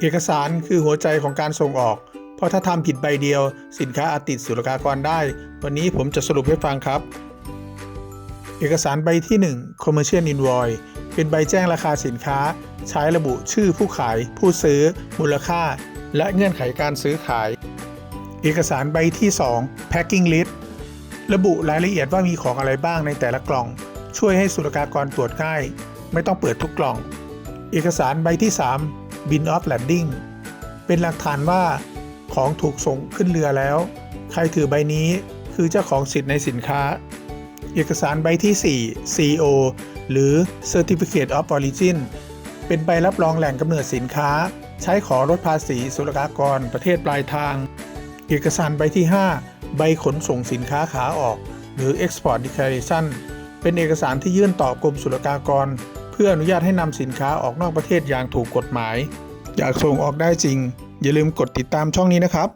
เอกสารคือหัวใจของการส่งออก เพราะถ้าทำผิดใบเดียว สินค้าอาจติดศุลกากรได้ วันนี้ผมจะสรุปให้ฟังครับ เอกสารใบที่ 1 Commercial Invoice เป็นใบแจ้งราคาสินค้า ใช้ระบุชื่อผู้ขาย ผู้ซื้อ มูลค่า และเงื่อนไขการซื้อขาย เอกสารใบที่ 2 Packing List ระบุรายละเอียดว่ามีของอะไรบ้างในแต่ละกล่อง ช่วยให้ศุลกากรตรวจง่าย ไม่ต้องเปิดทุกกล่อง เอกสารใบที่ 3 Bin of Landing เป็นหลักฐานว่าของถูกส่งขึ้นเรือแล้ว ใครถือใบนี้คือเจ้าของสิทธิ์ในสินค้า เอกสารใบที่ 4 CO หรือ Certificate of Origin เป็นใบรับรองแหล่งกำเนิดสินค้า ใช้ขอลดภาษีศุลกากรประเทศปลายทาง เอกสารใบที่ 5 ใบขนส่งสินค้าขาออก หรือ Export Declaration เป็นเอกสารที่ยื่นต่อกรมศุลกากร พื่ออนุญาตให้นำสินค้าออกนอกประเทศอย่างถูกกฎหมาย อยากส่งออกได้จริง อย่าลืมกดติดตามช่องนี้นะครับ